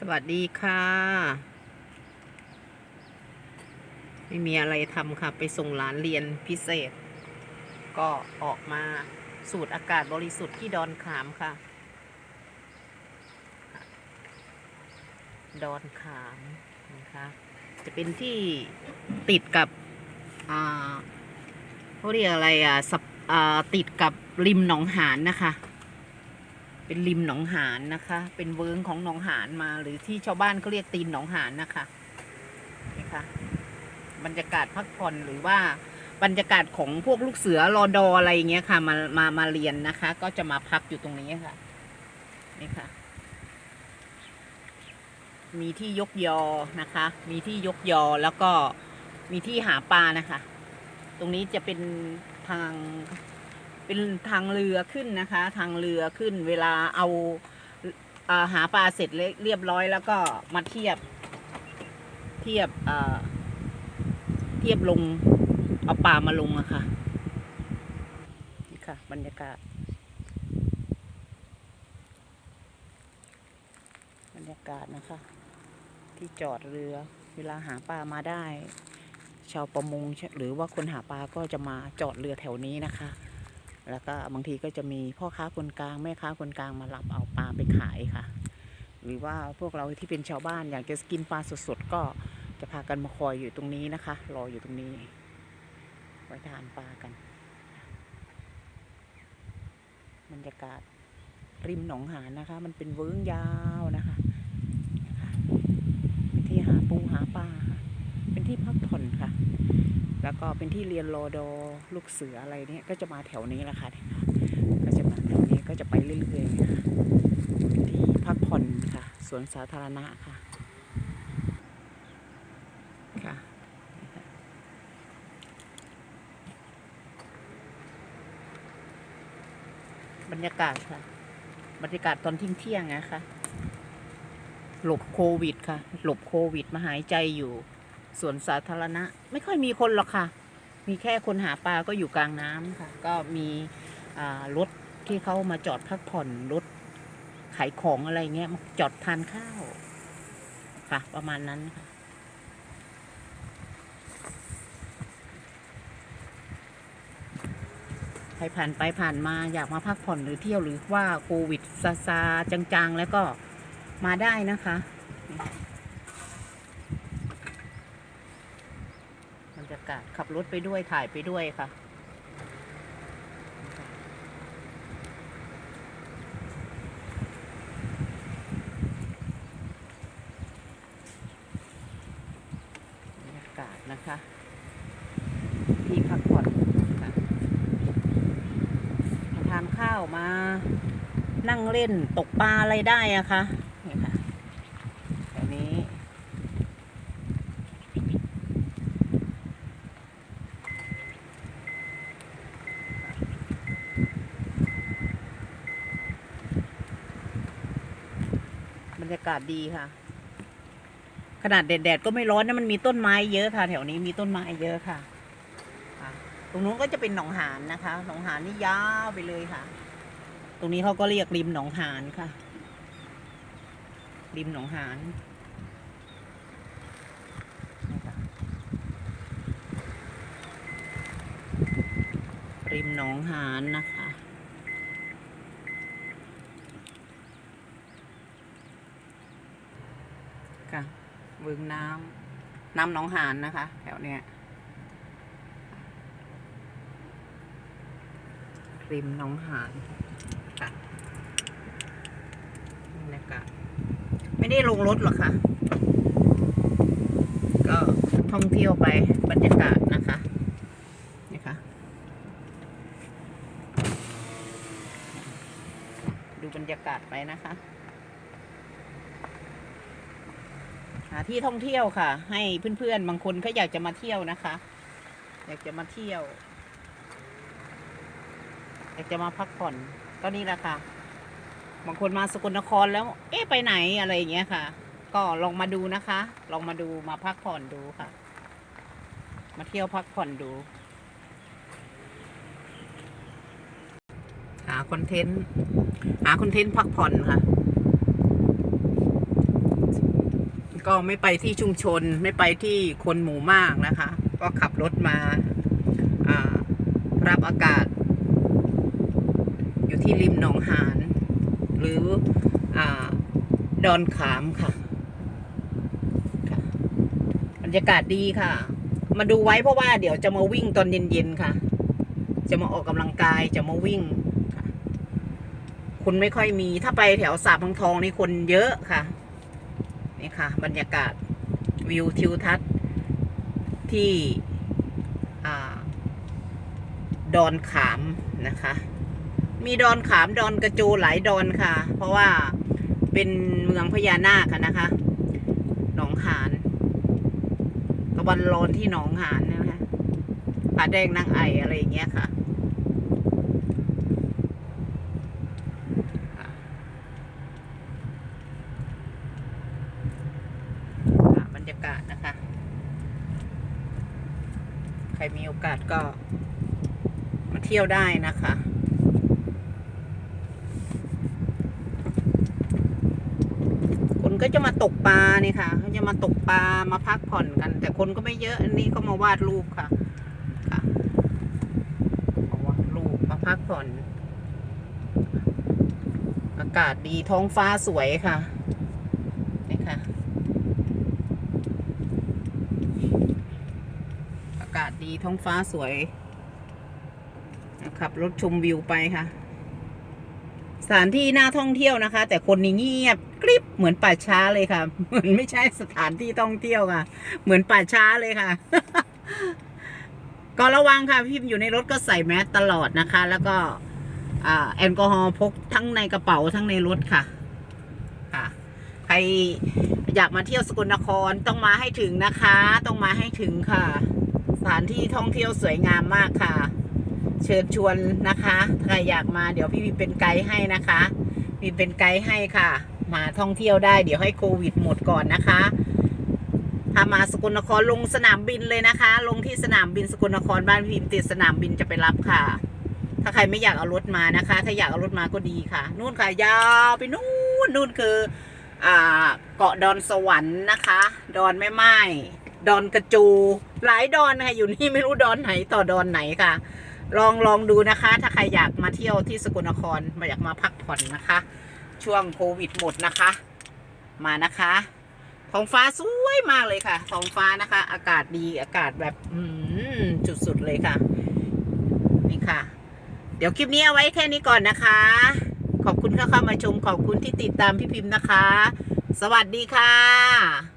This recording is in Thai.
สวัสดีค่ะ ไม่มีอะไรทำค่ะ ไปส่งหลานเรียนพิเศษ ก็ออกมาสูดอากาศบริสุทธิ์ที่ดอนขามค่ะ ดอนขามนะคะจะเป็นที่ติดกับอ่าเขาเรียกอะไรอะสับอ่าติดกับริมหนองหานนะคะ เป็นริมหนองหานนะคะ เป็นเวิงของหนองหานมา หรือที่ชาวบ้านเขาเรียกตีนหนองหานนะคะนะคะบรรยากาศพักผ่อนหรือว่าบรรยากาศของพวกลูกเสือรอดออะไรเงี้ยค่ะ มามามาเรียนนะคะ ก็จะมาพักอยู่ตรงนี้ค่ะนี่ค่ะ มีที่ยกยอนะคะ มีที่ยกยอแล้วก็มีที่หาปลานะคะ ตรงนี้จะเป็นทาง เป็นทางเรือขึ้นนะคะ ทางเรือขึ้นเวลาเอาอ่าหาปลาเสร็จเรียบร้อยแล้วก็มาเทียบ เทียบเทียบลง เอาปลามาลงอะค่ะนี่ค่ะ บรรยากาศ บรรยากาศนะคะ ที่จอดเรือ เวลาหาปลามาได้ชาวประมงหรือว่าคนหาปลาก็จะมาจอดเรือแถวนี้นะคะ แล้วก็บางทีก็จะมีพ่อค้าคนกลางแม่ค้าคนกลางมารับเอาปลาไปขายค่ะ หรือว่าพวกเราที่เป็นชาวบ้านอยากจะกินปลาสดๆก็จะพากันมาคอยอยู่ตรงนี้นะคะ รออยู่ตรงนี้ ไว้ทานปลากันบรรยากาศริมหนองหานนะคะ มันเป็นเวิ้งยาวนะคะนะคะเป็นที่หาปูหาปลาค่ะเป็นที่พักผ่อนค่ะ แล้วก็เป็นที่เรียนรอดอลูกเสืออะไรเนี่ยก็จะมาแถวนี้แหละค่ะก็จะมาแถวนี้ก็จะไปเรื่อยๆค่ะเป็นที่พักผ่อนค่ะสวนสาธารณะค่ะค่ะบรรยากาศค่ะ บรรยากาศตอนเที่ยงๆนะคะหลบโควิดค่ะ หลบโควิดมาหายใจอยู่ สวนสาธารณะ ไม่ค่อยมีคนหรอกค่ะ มีแค่คนหาปลาก็อยู่กลางน้ำค่ะ ก็มีรถที่เขามาจอดพักผ่อนรถขายของอะไรเงี้ยมาจอดทานข้าวค่ะ ประมาณนั้นค่ะใครผ่านไปผ่านมาอยากมาพักผ่อนหรือเที่ยวหรือว่าโควิดซาซาจางๆ แล้วก็มาได้นะคะ รยากาศขับรถไปด้วยถ่ายไปด้วยค่ะ บรรยากาศนะคะที่พักผ่อนค่ะทานข้าวมา นั่งเล่นตกปลาอะไรได้อะคะนี่ค่ะแถวนี้ บรรยากาศดีค่ะ ขนาดแดดๆก็ไม่ร้อนนะมันมีต้นไม้เยอะค่ะ แถวนี้มีต้นไม้เยอะค่ะคะตรงนู้นก็จะเป็นหนองหานนะคะ หนองหานนี่ยาวไปเลยค่ะ ตรงนี้เขาก็เรียกริมหนองหานค่ะ ริมหนองหานริมหนองหานนะคะ ค่ะเวิงน้ำน้ำหนองหานนะคะ แถวเนี้ยริมหนองหานค่ะบรรยากาศไม่ได้ลงรถหรอกค่ะ ก็ท่องเที่ยวไปบรรยากาศนะคะนี่ค่ะดูบรรยากาศไปนะคะ หาที่ท่องเที่ยวค่ะ ให้เพื่อนๆบางคนเขาอยากจะมาเที่ยวนะคะ อยากจะมาเที่ยว อยากจะมาพักผ่อนก็นี่แหละค่ะบางคนมาสกลนครแล้ว เอ๊ะไปไหนอะไรอย่างเงี้ยค่ะ ก็ลองมาดูนะคะ ลองมาดูมาพักผ่อนดูค่ะ มาเที่ยวพักผ่อนดู หาคอนเทนต์หาคอนเทนต์พักผ่อนค่ะ ก็ไม่ไปที่ชุมชน ไม่ไปที่คนหมู่มากนะคะ ก็ขับรถมาารับอากาศ อยู่ที่ริมหนองหานหรืออดอนขามค่ะค่ะบรรยากาศดีค่ะ มาดูไว้เพราะว่าเดี๋ยวจะมาวิ่งตอนเย็นๆค่ะ จะมาออกกำลังกายจะมาวิ่งคคนไม่ค่อยมีถ้าไปแถวสาบพังทองนี่คนเยอะค่ะ นี่ค่ะ บรรยากาศวิวทิวทัศน์ที่ดอนขามนะคะ มีดอนขามดอนกระโจหลายดอนค่ะ เพราะว่าเป็นเมืองพญานาคอะนะคะ หนองหานตะวันร้อนที่หนองหานนยนะคะผาแดงนางไออะไรอย่างเงี้ยค่ะ ค่ะ บรรยากาศนะคะ ใครมีโอกาสก็ มาเที่ยวได้นะคะคนก็จะมาตกปลาเนี่ยค่ะเขาจะมาตกปลามาพักผ่อนกัน แต่คนก็ไม่เยอะ อันนี้ก็มาวาดรูปค่ะ ค่ะมาวาดรูปมาพักผ่อน อากาศดีท้องฟ้าสวยค่ะ นี่ค่ะ อากาศดีท้องฟ้าสวย ขับรถชมวิวไปค่ะ สถานที่น่าท่องเที่ยวนะคะ แต่คนนี่เงียบกริบเหมือนป่าช้าเลยค่ะ เหมือนไม่ใช่สถานที่ท่องเที่ยวค่ะ เหมือนป่าช้าเลยค่ะ ก็ระวังค่ะพี่อยู่ในรถก็ใส่แมสตลอดนะคะ แล้วก็แอลกอฮอล์พกทั้งในกระเป๋าทั้งในรถค่ะ ค่ะ ใครอยากมาเที่ยวสกลนครต้องมาให้ถึงนะคะ ต้องมาให้ถึงค่ะ ถานที่ท่องเที่ยวสวยงามมากค่ะ เชิญชวนนะคะถ้าใครอยากมาเดี๋ยวพี่วีเป็นไกด์ให้นะคะวีเป็นไกด์ให้ค่ะ มาท่องเที่ยวได้เดี๋ยวให้โควิดหมดก่อนนะคะถ้ามาสกลนครลงสนามบินเลยนะคะ ลงที่สนามบินสกลนครบ้านพิมติดสนามบินจะไปรับค่ะ ถ้าใครไม่อยากเอารถมานะคะ ถ้าอยากเอารถมาก็ดีค่ะ นู่นค่ะยาวไปนู่นนู่นคือเกาะดอนสวรรค์นะคะ ดอนแม่ไม้ ดอนกระจู หลายดอนค่ะอยู่นี่ไม่รู้ดอนไหนต่อดอนไหนค่ะ ลองลองดูนะคะ ถ้าใครอยากมาเที่ยวที่สกลนครมาอยากมาพักผ่อนนะคะ ช่วงโควิดหมดนะคะ มานะคะท้องฟ้าสวยมากเลยค่ะท้องฟ้านะคะ อากาศดีอากาศแบบอืมจุดสุดเลยค่ะนี่ค่ะ เดี๋ยวคลิปนี้เอาไว้แค่นี้ก่อนนะคะ ขอบคุณที่เข้ามาชมขอบคุณที่ติดตามพี่พิมพ์นะคะ สวัสดีค่ะ